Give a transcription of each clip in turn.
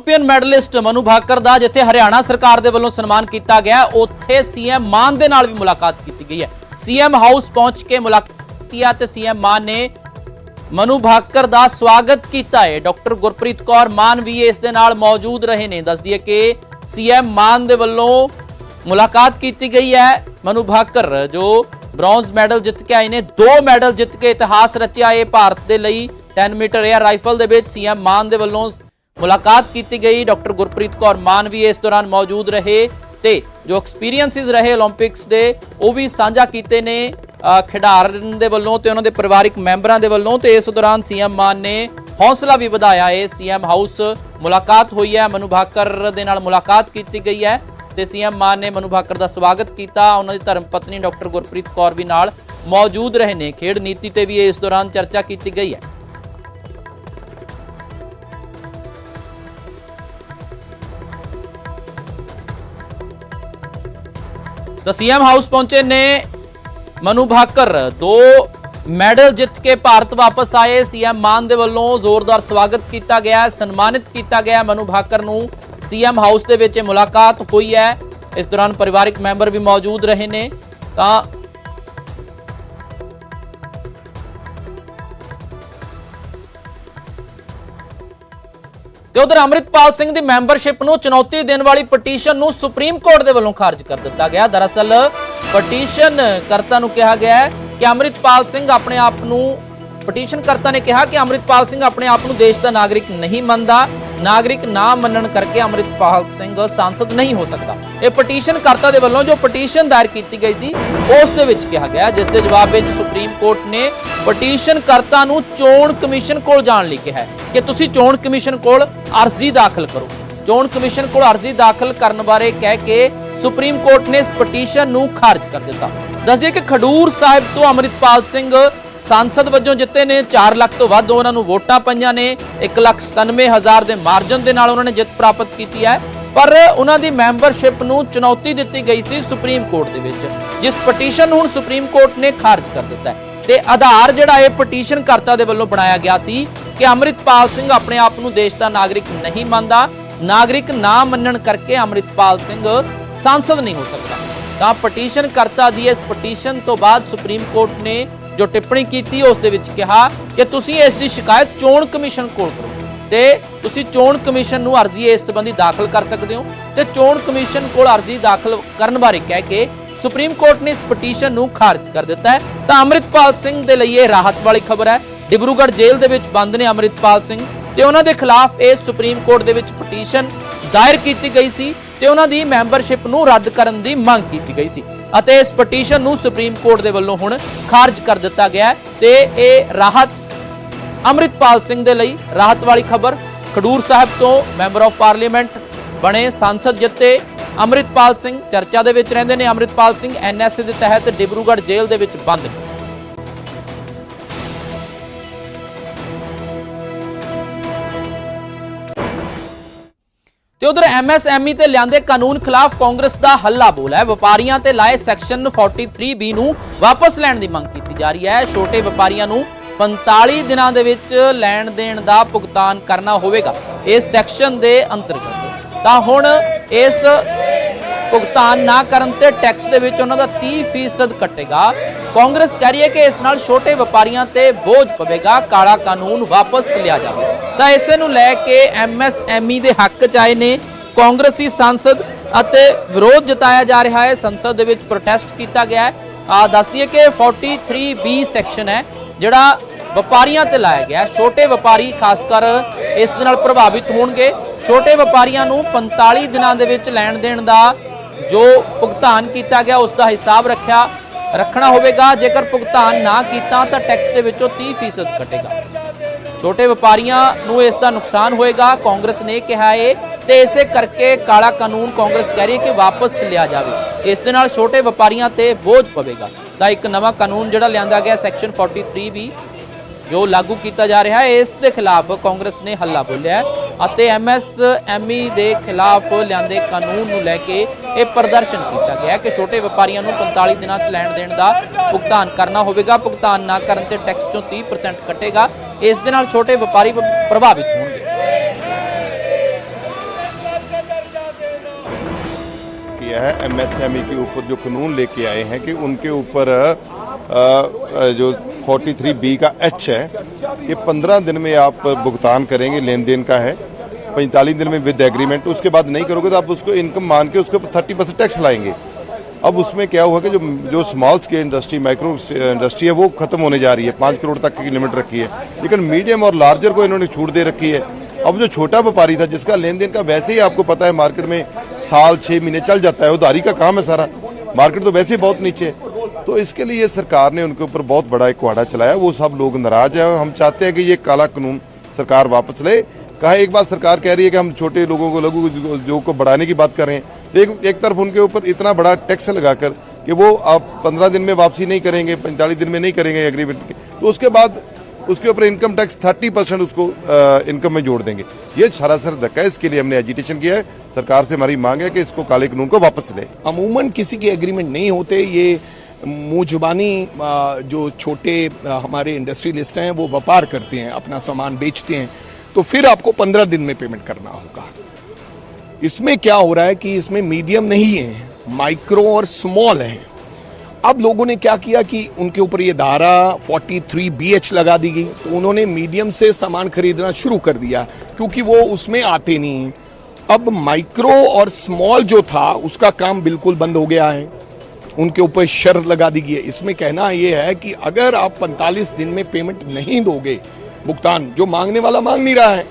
Olympian medallist Manu Bhaker ਦਾ, ਜਿੱਥੇ ਹਰਿਆਣਾ ਸਰਕਾਰ ਦੇ ਵੱਲੋਂ ਸਨਮਾਨ ਕੀਤਾ ਗਿਆ ਉੱਥੇ ਸੀਐਮ ਮਾਨ ਦੇ ਨਾਲ ਵੀ ਮੁਲਾਕਾਤ ਕੀਤੀ ਗਈ ਹੈ। ਸੀਐਮ ਹਾਊਸ ਪਹੁੰਚ ਕੇ ਮੁਲਾਕਾਤ ਕੀਤੀ ਤੇ ਸੀਐਮ ਮਾਨ ਨੇ ਮਨੂ ਭਾਕਰ ਦਾ ਸਵਾਗਤ ਕੀਤਾ ਹੈ। ਡਾਕਟਰ ਗੁਰਪ੍ਰੀਤ ਕੌਰ ਮਾਨ ਵੀ ਇਸ ਦੇ ਨਾਲ ਮੌਜੂਦ ਰਹੇ ਨੇ। ਦੱਸਦੀ ਹੈ ਕਿ ਸੀਐਮ ਮਾਨ ਦੇ ਵੱਲੋਂ ਮੁਲਾਕਾਤ ਕੀਤੀ ਗਈ ਹੈ ਮਨੂ ਭਾਕਰ, ਜੋ ਬ੍ਰੌਂਜ਼ ਮੈਡਲ ਜਿੱਤ ਕੇ ਆਏ ਨੇ। ਦੋ ਮੈਡਲ ਜਿੱਤ ਕੇ ਇਤਿਹਾਸ ਰਚਿਆ ਇਹ ਭਾਰਤ ਦੇ ਲਈ 10 ਮੀਟਰ 에ਅਰ ਰਾਈਫਲ ਦੇ ਵਿੱਚ ਸੀਐਮ ਮਾਨ ਦੇ ਵੱਲੋਂ ਮੁਲਾਕਾਤ ਕੀਤੀ ਗਈ। ਡਾਕਟਰ ਗੁਰਪ੍ਰੀਤ ਕੌਰ ਮਾਨ ਵੀ ਇਸ ਦੌਰਾਨ ਮੌਜੂਦ ਰਹੇ ਤੇ ਜੋ ਐਕਸਪੀਰੀਐਂਸਿਸ ਰਹੇ 올림픽ਸ ਦੇ, ਉਹ ਵੀ ਸਾਂਝਾ ਕੀਤੇ ਨੇ ਖਿਡਾਰਨ ਦੇ ਵੱਲੋਂ ਤੇ ਉਹਨਾਂ ਦੇ ਪਰਿਵਾਰਿਕ ਮੈਂਬਰਾਂ ਦੇ ਵੱਲੋਂ ਤੇ ਇਸ ਦੌਰਾਨ ਸੀਐਮ ਮਾਨ ਨੇ ਹੌਸਲਾ ਵੀ ਵਧਾਇਆ। ਹੈ ਸੀਐਮ ਹਾਊਸ ਮੁਲਾਕਾਤ ਹੋਈ ਹੈ। ਮਨੂ ਭਾਕਰ ਦੇ ਨਾਲ ਮੁਲਾਕਾਤ ਕੀਤੀ ਗਈ ਹੈ ਤੇ ਸੀਐਮ ਮਾਨ ਨੇ ਮਨੂ ਭਾਕਰ ਦਾ ਸਵਾਗਤ ਕੀਤਾ। ਉਹਨਾਂ ਦੀ ਧਰਮ ਪਤਨੀ ਡਾਕਟਰ ਗੁਰਪ੍ਰੀਤ ਕੌਰ ਵੀ ਨਾਲ ਮੌਜੂਦ ਰਹੇ ਨੇ। ਖੇਡ ਨੀਤੀ ਤੇ ਵੀ ਇਸ ਦੌਰਾਨ ਚਰਚਾ ਕੀਤੀ ਗਈ ਹੈ। ਤਾਂ ਸੀਐਮ ਹਾਊਸ ਪਹੁੰਚੇ ਨੇ ਮਨੂ ਭਾਕਰ। ਦੋ ਮੈਡਲ ਜਿੱਤ ਕੇ ਭਾਰਤ ਵਾਪਸ ਆਏ। ਸੀਐਮ ਮਾਨ ਦੇ ਵੱਲੋਂ ਜ਼ੋਰਦਾਰ ਸਵਾਗਤ ਕੀਤਾ ਗਿਆ ਸਨਮਾਨਿਤ ਕੀਤਾ ਗਿਆ ਮਨੂ ਭਾਕਰ ਨੂੰ। ਸੀਐਮ ਹਾਊਸ ਦੇ ਵਿੱਚ ਇਹ ਮੁਲਾਕਾਤ ਹੋਈ ਹੈ। ਇਸ ਦੌਰਾਨ ਪਰਿਵਾਰਕ ਮੈਂਬਰ ਵੀ ਮੌਜੂਦ ਰਹੇ ਨੇ। ਤਾਂ ਤੇ ਉਧਰ ਅੰਮ੍ਰਿਤਪਾਲ ਸਿੰਘ ਦੀ ਮੈਂਬਰਸ਼ਿਪ ਨੂੰ ਚੁਣੌਤੀ ਦੇਣ ਵਾਲੀ ਪਟੀਸ਼ਨ ਨੂੰ ਸੁਪਰੀਮ ਕੋਰਟ ਦੇ ਵੱਲੋਂ ਖਾਰਜ ਕਰ ਦਿੱਤਾ ਗਿਆ। ਦਰਅਸਲ, ਪਟੀਸ਼ਨ ਕਰਤਾ ਨੂੰ ਕਿਹਾ ਗਿਆ ਕਿ ਅੰਮ੍ਰਿਤਪਾਲ ਸਿੰਘ ਆਪਣੇ ਆਪ ਨੂੰ ਪਟੀਸ਼ਨ ਕਰਤਾ ਨੇ ਕਿਹਾ ਕਿ ਅੰਮ੍ਰਿਤਪਾਲ ਸਿੰਘ ਆਪਣੇ ਆਪ ਨੂੰ ਦੇਸ਼ ਦਾ ਨਾਗਰਿਕ ਨਹੀਂ ਮੰਨਦਾ ਨਾਗਰਿਕ ਨਾ ਮੰਨਣ ਕਰਕੇ ਅੰਮ੍ਰਿਤਪਾਲ ਸਿੰਘ ਸੰਸਦ ਨਹੀਂ ਹੋ ਸਕਦਾ ਇਹ ਪਟੀਸ਼ਨ ਕਰਤਾ ਦੇ ਵੱਲੋਂ ਜੋ ਪਟੀਸ਼ਨ ਦਾਇਰ ਕੀਤੀ ਗਈ ਸੀ ਉਸ ਦੇ ਵਿੱਚ ਕਿਹਾ ਗਿਆ ਜਿਸ ਦੇ ਜਵਾਬ ਵਿੱਚ ਸੁਪਰੀਮ ਕੋਰਟ ਨੇ ਪਟੀਸ਼ਨ ਕਰਤਾ ਨੂੰ ਚੋਣ ਕਮਿਸ਼ਨ ਕੋਲ ਜਾਣ ਲਈ ਕਿਹਾ ਕਿ ਤੁਸੀਂ ਚੋਣ ਕਮਿਸ਼ਨ ਕੋਲ ਅਰਜ਼ੀ ਦਾਖਲ ਕਰੋ ਚੋਣ ਕਮਿਸ਼ਨ ਕੋਲ ਅਰਜ਼ੀ ਦਾਖਲ ਕਰਨ ਬਾਰੇ ਕਹਿ ਕੇ ਸੁਪਰੀਮ ਕੋਰਟ ਨੇ ਇਸ ਪਟੀਸ਼ਨ ਨੂੰ ਖਾਰਜ ਕਰ ਦਿੱਤਾ ਦੱਸਦੇ ਕਿ ਖਡੂਰ ਸਾਹਿਬ ਤੋਂ ਅੰਮ੍ਰਿਤਪਾਲ ਸਿੰਘ ਸੰਸਦ ਵਜੋਂ ਜਿੱਤੇ ਨੇ 4 ਲੱਖ ਤੋਂ ਵੱਧ ਉਹਨਾਂ ਨੂੰ ਵੋਟਾਂ ਪਈਆਂ ਨੇ। 197000 ਦੇ ਮਾਰਜਨ ਦੇ ਨਾਲ ਉਹਨਾਂ ਨੇ ਜਿੱਤ ਪ੍ਰਾਪਤ ਕੀਤੀ ਹੈ। ਪਰ ਉਹਨਾਂ ਦੀ ਮੈਂਬਰਸ਼ਿਪ ਨੂੰ ਚੁਣੌਤੀ ਦਿੱਤੀ ਗਈ ਸੀ ਸੁਪਰੀਮ ਕੋਰਟ ਦੇ ਵਿੱਚ, ਜਿਸ ਪਟੀਸ਼ਨ ਨੂੰ ਹੁਣ ਸੁਪਰੀਮ ਕੋਰਟ ਨੇ ਖਾਰਜ ਕਰ ਦਿੱਤਾ ਹੈ। ਤੇ ਆਧਾਰ ਜਿਹੜਾ ਇਹ ਪਟੀਸ਼ਨ ਕਰਤਾ ਦੇ ਵੱਲੋਂ ਬਣਾਇਆ ਗਿਆ ਸੀ ਕਿ ਅੰਮ੍ਰਿਤਪਾਲ ਸਿੰਘ ਆਪਣੇ ਆਪ ਨੂੰ ਦੇਸ਼ ਦਾ ਨਾਗਰਿਕ ਨਹੀਂ ਮੰਨਦਾ। ਨਾਗਰਿਕ ਨਾ ਮੰਨਣ ਕਰਕੇ ਅੰਮ੍ਰਿਤਪਾਲ ਸਿੰਘ ਸੰਸਦ ਨਹੀਂ ਹੋ ਸਕਦਾ। ਤਾਂ ਪਟੀਸ਼ਨ ਕਰਤਾ ਦੀ ਇਸ ਪਟੀਸ਼ਨ ਤੋਂ ਬਾਅਦ ਸੁਪਰੀਮ ਕੋਰਟ ਨੇ ਜੋ ਟਿੱਪਣੀ ਕੀਤੀ, ਉਸ ਦੇ ਵਿੱਚ ਕਿਹਾ ਕਿ ਤੁਸੀਂ ਇਸ ਦੀ ਸ਼ਿਕਾਇਤ ਚੋਣ ਕਮਿਸ਼ਨ ਕੋਲ ਕਰੋ ਤੇ ਤੁਸੀਂ ਚੋਣ ਕਮਿਸ਼ਨ ਨੂੰ ਅਰਜ਼ੀ ਇਸ ਸੰਬੰਧੀ ਦਾਖਲ ਕਰ ਸਕਦੇ ਹੋ ਤੇ ਚੋਣ ਕਮਿਸ਼ਨ ਕੋਲ ਅਰਜ਼ੀ ਦਾਖਲ ਕਰਨ ਬਾਰੇ ਕਹਿ ਕੇ ਸੁਪਰੀਮ ਕੋਰਟ ਨੇ ਇਸ ਪਟੀਸ਼ਨ ਨੂੰ ਖਾਰਜ ਕਰ ਦਿੱਤਾ ਹੈ। ਤਾਂ ਅੰਮ੍ਰਿਤਪਾਲ ਸਿੰਘ ਦੇ ਲਈ ਇਹ ਰਾਹਤ ਵਾਲੀ ਖਬਰ ਹੈ। ਡਿਬਰੂਗੜ੍ਹ ਜੇਲ੍ਹ ਦੇ ਵਿੱਚ ਬੰਦ ਨੇ ਅੰਮ੍ਰਿਤਪਾਲ ਸਿੰਘ ਤੇ ਉਹਨਾਂ ਦੇ ਖਿਲਾਫ ਇਹ ਸੁਪਰੀਮ ਕੋਰਟ ਦੇ ਵਿੱਚ ਪਟੀਸ਼ਨ ਦਾਇਰ ਕੀਤੀ ਗਈ ਸੀ ਤੇ ਉਹਨਾਂ ਦੀ ਮੈਂਬਰਸ਼ਿਪ ਨੂੰ ਰੱਦ ਕਰਨ ਦੀ ਮੰਗ ਕੀਤੀ ਗਈ ਸੀ। ਅਤੇ ਇਸ ਪਟੀਸ਼ਨ ਨੂੰ ਸੁਪਰੀਮ ਕੋਰਟ ਦੇ ਵੱਲੋਂ ਹੁਣ ਖਾਰਜ ਕਰ ਦਿੱਤਾ ਗਿਆ ਹੈ ਤੇ ਇਹ ਰਾਹਤ ਅੰਮ੍ਰਿਤਪਾਲ ਸਿੰਘ ਦੇ ਲਈ ਰਾਹਤ ਵਾਲੀ ਖਬਰ ਖਡੂਰ ਸਾਹਿਬ ਤੋਂ ਮੈਂਬਰ ਆਫ ਪਾਰਲੀਮੈਂਟ ਬਣੇ ਸੰਸਦ ਜਿੱਤੇ ਅੰਮ੍ਰਿਤਪਾਲ ਸਿੰਘ ਚਰਚਾ ਦੇ ਵਿੱਚ ਰਹਿੰਦੇ ਨੇ। ਅੰਮ੍ਰਿਤਪਾਲ ਸਿੰਘ ਐਨਐਸਏ ਦੇ ਤਹਿਤ ਡਿਬਰੂਗੜ੍ਹ ਜੇਲ੍ਹ ਦੇ ਵਿੱਚ ਬੰਦ ਉਧਰ ਐਮਐਸਐਮਈ ਤੇ ਲਿਆਂਦੇ ਕਾਨੂੰਨ ਖਿਲਾਫ ਕਾਂਗਰਸ ਦਾ ਹੱਲਾ ਬੋਲ ਹੈ। ਵਪਾਰੀਆਂ ਤੇ ਲਾਏ ਸੈਕਸ਼ਨ 43 ਨੂੰ ਵਾਪਸ ਲੈਣ ਦੀ ਮੰਗ ਕੀਤੀ ਜਾ ਰਹੀ ਹੈ। ਛੋਟੇ ਵਪਾਰੀਆਂ ਨੂੰ 45 ਦਿਨਾਂ ਦੇ ਵਿੱਚ ਲੈਣ ਦੇਣ ਦਾ ਭੁਗਤਾਨ ਕਰਨਾ ਹੋਵੇਗਾ। ਇਸ ਸੈਕਸ਼ਨ ਦੇ ਅੰਤਰਗਤ ਤਾਂ ਹੁਣ ਇਸ ਭੁਗਤਾਨ ਨਾ ਕਰਨ ਤੇ ਟੈਕਸ ਦੇ ਵਿੱਚ ਉਹਨਾਂ ਦਾ 30% ਕੱਟੇਗਾ। ਕਾਂਗਰਸ ਕਹਿ ਰਹੀ ਹੈ ਕਿ ਇਸ ਨਾਲ ਛੋਟੇ ਵਪਾਰੀਆਂ ਤੇ ਬੋਝ ਪਵੇਗਾ, ਕਾਲਾ ਕਾਨੂੰਨ ਵਾਪਸ ਲਿਆ ਜਾਵੇ। ਤਾਂ ਇਸੇ ਨੂੰ ਲੈ ਕੇ ਐਮਐਸਐਮਈ ਦੇ ਹੱਕ ਚ ਆਏ ਨੇ ਕਾਂਗਰਸੀ ਸੰਸਦ ਅਤੇ ਵਿਰੋਧ ਜਤਾਇਆ ਜਾ ਰਿਹਾ ਹੈ। ਸੰਸਦ ਦੇ ਵਿੱਚ ਪ੍ਰੋਟੈਸਟ ਕੀਤਾ ਗਿਆ ਹੈ। ਆ ਦੱਸਦੀ ਹੈ ਕਿ 43B ਸੈਕਸ਼ਨ ਹੈ, ਜਿਹੜਾ ਵਪਾਰੀਆਂ ਤੇ ਲਾਇਆ ਗਿਆ। ਛੋਟੇ ਵਪਾਰੀ ਖਾਸ ਕਰ ਇਸ ਦੇ ਨਾਲ ਪ੍ਰਭਾਵਿਤ ਹੋਣਗੇ। ਛੋਟੇ ਵਪਾਰੀਆਂ ਨੂੰ 45 ਦਿਨਾਂ ਦੇ ਵਿੱਚ ਲੈਣ ਦੇਣ ਦਾ ਜੋ ਭੁਗਤਾਨ ਕੀਤਾ ਗਿਆ, ਉਸ ਦਾ ਹਿਸਾਬ ਰੱਖਿਆ, ਰੱਖਣਾ ਹੋਵੇਗਾ। ਜੇਕਰ ਭੁਗਤਾਨ ਨਾ ਕੀਤਾ, ਤਾਂ ਟੈਕਸ ਦੇ ਵਿੱਚੋਂ 30% ਕਟੇਗਾ ਛੋਟੇ ਵਪਾਰੀਆਂ ਨੂੰ ਇਸ ਦਾ ਨੁਕਸਾਨ ਹੋਏਗਾ। ਕਾਂਗਰਸ ਨੇ ਕਿਹਾ ਹੈ ਤੇ ਇਸੇ ਕਰਕੇ ਕਾਲਾ ਕਾਨੂੰਨ ਕਾਂਗਰਸ ਕਹਿ ਰਹੀ ਹੈ ਕਿ ਵਾਪਸ ਲਿਆ ਜਾਵੇ। ਇਸ ਦੇ ਨਾਲ ਛੋਟੇ ਵਪਾਰੀਆਂ ਤੇ ਬੋਝ ਪਵੇਗਾ। ਤਾਂ ਇੱਕ ਨਵਾਂ ਕਾਨੂੰਨ ਜਿਹੜਾ ਲਿਆਂਦਾ ਗਿਆ ਸੈਕਸ਼ਨ 43 ਵੀ, ਜੋ ਲਾਗੂ ਕੀਤਾ ਜਾ ਰਿਹਾ ਹੈ ਇਸ ਦੇ ਖਿਲਾਫ ਕਾਂਗਰਸ ਨੇ ਹੱਲਾ ਬੋਲਿਆ ਹੈ ਅਤੇ ਐਮਐਸਐਮਈ ਦੇ ਖਿਲਾਫ ਲਿਆਂਦੇ ਕਾਨੂੰਨ ਨੂੰ ਲੈ ਕੇ ਇਹ ਪ੍ਰਦਰਸ਼ਨ ਕੀਤਾ ਗਿਆ ਕਿ ਛੋਟੇ ਵਪਾਰੀਆਂ ਨੂੰ 45 ਦਿਨਾਂ 'ਚ ਲੈਣ ਦੇਣ ਦਾ ਭੁਗਤਾਨ ਕਰਨਾ ਹੋਵੇਗਾ। ਭੁਗਤਾਨ ਨਾ ਕਰਨ ਤੇ ਟੈਕਸ ਚੋਂ 30% ਕੱਟੇਗਾ। ਇਸ ਦੇ ਨਾਲ ਛੋਟੇ ਵਪਾਰੀ ਪ੍ਰਭਾਵਿਤ ਹੋਣਗੇ। किया है ਕੇ के ऊपर जो कानून लेके आए हैं कि उनके ऊपर जो 43 बी का एच है ये 15 दिन में आप भुगतान करेंगे लेन देन का है 45 दिन में विद एग्रीमेंट उसके बाद नहीं करोगे तो आप उसको इनकम मान के उसके ऊपर थर्टी परसेंट टैक्स लाएँगे। अब उसमें क्या हुआ कि जो जो small scale industry micro industry है, वो खत्म होने जा रही है। पाँच करोड़ तक की लिमिट रखी है। लेकिन मीडियम और लार्जर को इन्होंने छूट दे रखी है। अब जो छोटा व्यापारी था, जिसका लेन देन का वैसे ही आपको पता है मार्केट में साल छः महीने चल जाता है, उधारी का काम है सारा। मार्केट तो वैसे ही बहुत नीचे है। तो इसके लिए सरकार ने उनके ऊपर बहुत बड़ा एक कुहाड़ा चलाया। वो सब लोग नाराज़ है। हम चाहते हैं कि ये काला कानून सरकार वापस ले। कहा, एक बात सरकार कह रही है कि हम छोटे लोगों को, लघु उद्योग को बढ़ाने की बात कर रहे हैं। एक एक तरफ़ उनके ऊपर इतना बड़ा टैक्स लगाकर कि वो आप पंद्रह दिन में वापसी नहीं करेंगे, पैंतालीस दिन में नहीं करेंगे एग्रीमेंट के तो उसके बाद उसके ऊपर इनकम टैक्स थर्टी परसेंट उसको इनकम में जोड़ देंगे। ये सरासर धक्का है, इसके लिए हमने एजिटेशन किया है। सरकार से हमारी मांग है कि इसको काले कानून को वापस ले अमूमन किसी के एग्रीमेंट नहीं होते। ये मुँह जुबानी जो छोटे हमारे इंडस्ट्रियलिस्ट हैं, वो व्यापार करते हैं, अपना सामान बेचते हैं। तो फिर आपको पंद्रह दिन में पेमेंट करना होगा। इसमें क्या हो रहा है कि इसमें मीडियम नहीं है माइक्रो और स्मॉल है। अब लोगों ने क्या किया कि उनके ऊपर ये धारा 43 बीएच लगा दी गई तो उन्होंने मीडियम से सामान खरीदना शुरू कर दिया, क्योंकि वो उसमें आते नहीं हैं। अब माइक्रो और स्मॉल जो था, उसका काम बिल्कुल बंद हो गया है। उनके ऊपर शर्त लगा दी गई है। इसमें कहना यह है कि अगर आप 45 दिन में पेमेंट नहीं दोगे भुगतान, जो मांगने वाला मांग नहीं रहा है।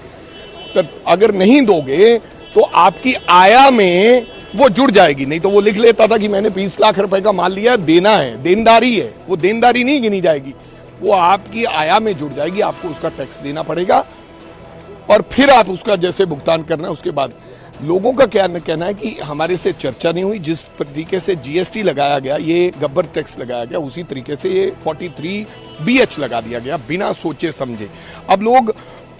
तो अगर नहीं दोगे तो आपकी आया में वो जुड़ जाएगी। नहीं तो वो लिख लेता था कि मैंने 20 लाख रुपए का माल लिया, देना है, देनदारी है। वो देनदारी नहीं गिनी जाएगी। वो आपकी आया में जुड़ जाएगी, आपको उसका टैक्स देना पड़ेगा। और फिर आप उसका जैसे भुगतान करना उसके बाद लोगों का क्या कहना है कि हमारे से चर्चा नहीं हुई, जिस तरीके से जीएसटी लगाया गया, ये गब्बर टैक्स लगाया गया, उसी तरीके से ये 43 बीएच लगा दिया गया, बिना सोचे समझे। अब लोग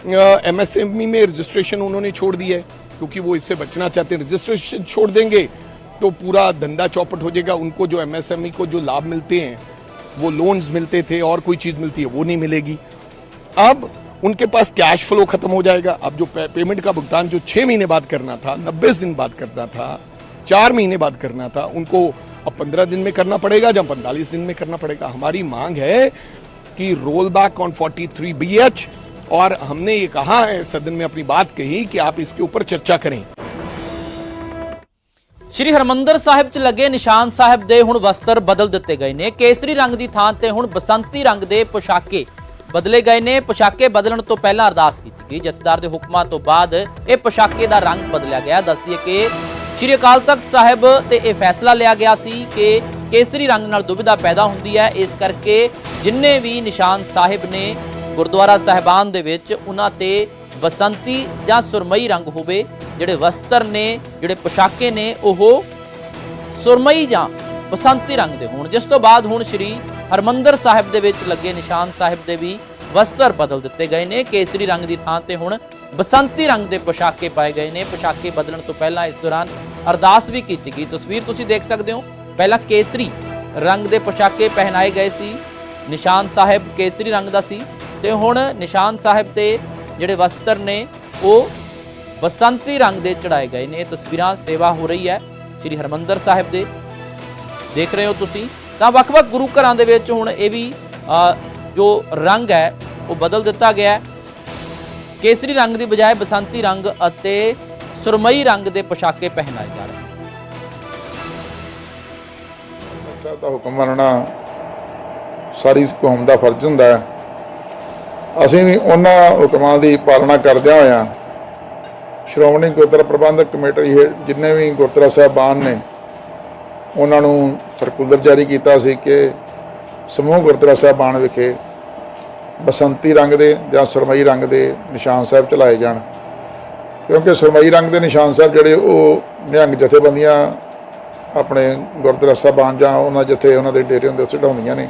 एमएसएमई में रजिस्ट्रेशन उन्होंने छोड़ दिया है, क्योंकि वो इससे बचना चाहते हैं। रजिस्ट्रेशन छोड़ देंगे तो पूरा धंधा चौपट हो जाएगा। उनको जो एमएसएमई को जो लाभ मिलते हैं, वो लोन्स मिलते थे, और कोई चीज़ मिलती है, वो नहीं मिलेगी। अब उनके पास कैश फ्लो खत्म हो जाएगा अब जो पे, पेमेंट का भुगतान जो छह महीने बाद करना था नब्बे दिन बाद करना था चार महीने बाद करना था उनको अब पंद्रह दिन में करना पड़ेगा या पैंतालीस दिन में करना पड़ेगा हमारी मांग है कि roll back on forty three B H और हमने ये कहा है सदन में अपनी बात कही कि आप इसके ऊपर चर्चा करें ਸ਼੍ਰੀ ਹਰਮੰਦਰ ਸਾਹਿਬ 'ਚ ਲੱਗੇ ਨਿਸ਼ਾਨ ਸਾਹਿਬ ਦੇ ਹੁਣ ਵਸਤਰ ਬਦਲ ਦਿੱਤੇ ਗਏ ਨੇ ਕੇਸਰੀ ਰੰਗ ਦੀ ਥਾਂ ਤੇ ਹੁਣ ਬਸੰਤੀ ਰੰਗ ਦੇ ਪੋਸ਼ਾਕੇ ਬਦਲੇ ਗਏ ਨੇ। ਪੋਸ਼ਾਕੇ ਬਦਲਣ ਤੋਂ ਪਹਿਲਾਂ ਅਰਦਾਸ ਕੀਤੀ ਗਈ। ਜਥੇਦਾਰ ਦੇ ਹੁਕਮਾਂ ਤੋਂ ਬਾਅਦ ਇਹ ਪੋਸ਼ਾਕੇ ਦਾ ਰੰਗ ਬਦਲਿਆ ਗਿਆ। ਦੱਸਦੀ ਹੈ ਕਿ ਸ਼੍ਰੀ ਅਕਾਲ ਤਖਤ ਸਾਹਿਬ ਤੇ ਇਹ ਫੈਸਲਾ ਲਿਆ ਗਿਆ ਸੀ ਕਿ ਕੇਸਰੀ ਰੰਗ ਨਾਲ ਦੁਬਿਧਾ ਪੈਦਾ ਹੁੰਦੀ ਹੈ। ਇਸ ਕਰਕੇ ਜਿੰਨੇ ਵੀ ਨਿਸ਼ਾਨ ਸਾਹਿਬ ਨੇ ਗੁਰਦੁਆਰਾ ਸਾਹਿਬਾਨ ਦੇ ਵਿੱਚ, ਉਹਨਾਂ ਤੇ ਬਸੰਤੀ ਜਾਂ ਸੁਰਮਈ ਰੰਗ ਹੋਵੇ, ਜਿਹੜੇ ਵਸਤਰ ਨੇ, ਜਿਹੜੇ ਪੋਸ਼ਾਕੇ ਨੇ, ਉਹ ਸੁਰਮਈ ਜਾਂ ਬਸੰਤੀ ਰੰਗ ਦੇ ਹੋਣ। ਜਿਸ ਤੋਂ ਬਾਅਦ ਹੁਣ ਸ਼੍ਰੀ ਹਰਮੰਦਰ ਸਾਹਿਬ ਦੇ ਵਿੱਚ ਲੱਗੇ ਨਿਸ਼ਾਨ ਸਾਹਿਬ ਦੇ ਵੀ ਵਸਤਰ ਬਦਲ ਦਿੱਤੇ ਗਏ ਨੇ। ਕੇਸਰੀ ਰੰਗ ਦੀ ਥਾਂ ਤੇ ਹੁਣ ਬਸੰਤੀ ਰੰਗ ਦੇ ਪੋਸ਼ਾਕੇ ਪਾਏ ਗਏ ਨੇ। ਪੋਸ਼ਾਕੇ ਬਦਲਣ ਤੋਂ ਪਹਿਲਾਂ ਇਸ ਦੌਰਾਨ ਅਰਦਾਸ ਵੀ ਕੀਤੀ ਗਈ। ਤਸਵੀਰ ਤੁਸੀਂ ਦੇਖ ਸਕਦੇ ਹੋ। ਪਹਿਲਾਂ ਕੇਸਰੀ ਰੰਗ ਦੇ ਪੋਸ਼ਾਕੇ ਪਹਿਨਾਏ ਗਏ ਸੀ। ਨਿਸ਼ਾਨ ਸਾਹਿਬ ਕੇਸਰੀ ਰੰਗ ਦਾ ਸੀ ਤੇ ਹੁਣ ਨਿਸ਼ਾਨ ਸਾਹਿਬ ਤੇ ਜਿਹੜੇ ਵਸਤਰ ਨੇ, ਉਹ ਬਸੰਤੀ ਰੰਗ ਦੇ ਚੜਾਏ ਗਏ ਨੇ। ਇਹ ਤਸਵੀਰਾਂ ਸੇਵਾ ਹੋ ਰਹੀ ਹੈ ਸ੍ਰੀ ਹਰਮੰਦਰ ਸਾਹਿਬ ਦੇ। ਦੇਖ ਰਹੇ ਹੋ ਤੁਸੀਂ। ਤਾਂ ਵੱਖ-ਵੱਖ ਗੁਰੂ ਘਰਾਂ ਦੇ ਵਿੱਚ ਹੁਣ ਇਹ ਵੀ ਜੋ ਰੰਗ ਹੈ, ਉਹ ਬਦਲ ਦਿੱਤਾ ਗਿਆ ਹੈ। ਕੇਸਰੀ ਰੰਗ ਦੀ ਬਜਾਏ ਬਸੰਤੀ ਰੰਗ ਅਤੇ ਸੁਰਮਈ ਰੰਗ ਦੇ ਪੋਸ਼ਾਕੇ ਪਹਿਨਾਏ ਜਾ ਰਹੇ ਹਨ। ਸਾਹਿਬ ਦਾ ਹੁਕਮ ਮੰਨਣਾ, ਸਾਰੀ ਕੌਮ ਦਾ ਫਰਜ਼ ਹੁੰਦਾ ਹੈ। ਅਸੀਂ ਵੀ ਉਹਨਾਂ ਹੁਕਮਾਂ ਦੀ ਪਾਲਣਾ ਕਰਦਿਆਂ ਹੋਇਆਂ ਸ਼੍ਰੋਮਣੀ ਗੁਰਦੁਆਰਾ ਪ੍ਰਬੰਧਕ ਕਮੇਟੀ ਜਿੰਨੇ ਵੀ ਗੁਰਦੁਆਰਾ ਸਾਹਿਬਾਨ ਨੇ ਉਹਨਾਂ ਨੂੰ ਸਰਕੂਲਰ ਜਾਰੀ ਕੀਤਾ ਸੀ ਕਿ ਸਮੂਹ ਗੁਰਦੁਆਰਾ ਸਾਹਿਬਾਨ ਵਿਖੇ ਬਸੰਤੀ ਰੰਗ ਦੇ ਜਾਂ ਸਰਮਈ ਰੰਗ ਦੇ ਨਿਸ਼ਾਨ ਸਾਹਿਬ ਚਲਾਏ ਜਾਣ। ਕਿਉਂਕਿ ਸਰਮਈ ਰੰਗ ਦੇ ਨਿਸ਼ਾਨ ਸਾਹਿਬ ਜਿਹੜੇ ਉਹ ਨਿਹੰਗ ਜਥੇਬੰਦੀਆਂ ਆਪਣੇ ਗੁਰਦੁਆਰਾ ਸਾਹਿਬਾਨ ਜਾਂ ਉਹਨਾਂ ਜਿੱਥੇ ਉਹਨਾਂ ਦੇ ਡੇਰੇ ਹੁੰਦੇ ਉੱਥੇ ਨੇ।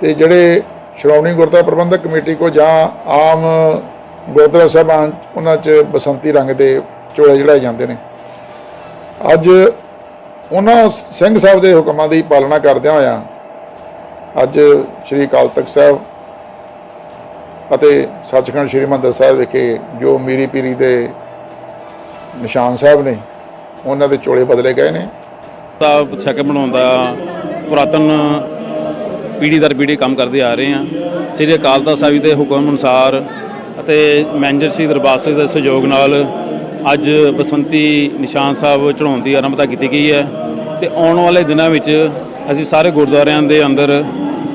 ਤੇ ਜਿਹੜੇ ਸ਼੍ਰੋਮਣੀ ਗੁਰਦੁਆਰਾ ਪ੍ਰਬੰਧਕ ਕਮੇਟੀ ਕੋ ਜਾਂ ਆਮ ਗੁਰਦੁਆਰਾ ਸਾਹਿਬਾਨ ਉਹਨਾਂ 'ਚ ਬਸੰਤੀ ਰੰਗ ਦੇ ਚੋਲੇ ਚੜਾਏ ਜਾਂਦੇ ਨੇ। ਅੱਜ ਉਹਨਾਂ ਸਿੰਘ ਸਾਹਿਬ ਦੇ ਹੁਕਮਾਂ ਦੀ ਪਾਲਣਾ ਕਰਦਿਆਂ ਹੋਇਆਂ ਅੱਜ ਸ੍ਰੀ ਅਕਾਲ ਤਖਤ ਸਾਹਿਬ ਅਤੇ ਸੱਚਖੰਡ ਸ੍ਰੀ ਹਰਿਮੰਦਰ ਸਾਹਿਬ ਵਿਖੇ ਜੋ ਮੀਰੀ ਪੀਰੀ ਦੇ ਨਿਸ਼ਾਨ ਸਾਹਿਬ ਨੇ, ਉਹਨਾਂ ਦੇ ਚੋਲੇ ਬਦਲੇ ਗਏ ਨੇ। ਤਾਂ ਛੱਕ ਬਣਾਉਂਦਾ ਪੁਰਾਤਨ ਪੀੜ੍ਹੀ ਦਰ ਪੀੜ੍ਹੀ ਕੰਮ ਕਰਦੇ ਆ ਰਹੇ ਆ ਸ੍ਰੀ ਅਕਾਲ ਤਖਤ ਸਾਹਿਬ ਦੇ ਹੁਕਮ ਅਨੁਸਾਰ ਅਤੇ ਮੈਨੇਜਰ ਸ੍ਰੀ ਦਰਬਾਰ ਸਾਹਿਬ ਦੇ ਸਹਿਯੋਗ ਨਾਲ ਅੱਜ ਬਸੰਤੀ ਨਿਸ਼ਾਨ ਸਾਹਿਬ ਚੜਾਉਣ ਦੀ ਆਰੰਭਤਾ ਕੀਤੀ ਗਈ ਹੈ ਤੇ ਆਉਣ ਵਾਲੇ ਦਿਨਾਂ ਵਿੱਚ ਅਸੀਂ ਸਾਰੇ ਗੁਰਦੁਆਰਿਆਂ ਦੇ ਅੰਦਰ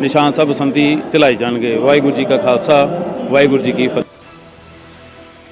ਨਿਸ਼ਾਨ ਸਾਹਿਬ ਬਸੰਤੀ ਚਲਾਏ ਜਾਣਗੇ। ਵਾਹਿਗੁਰੂ ਜੀ ਕਾ ਖਾਲਸਾ, ਵਾਹਿਗੁਰੂ ਜੀ ਕੀ ਫਤਿਹ।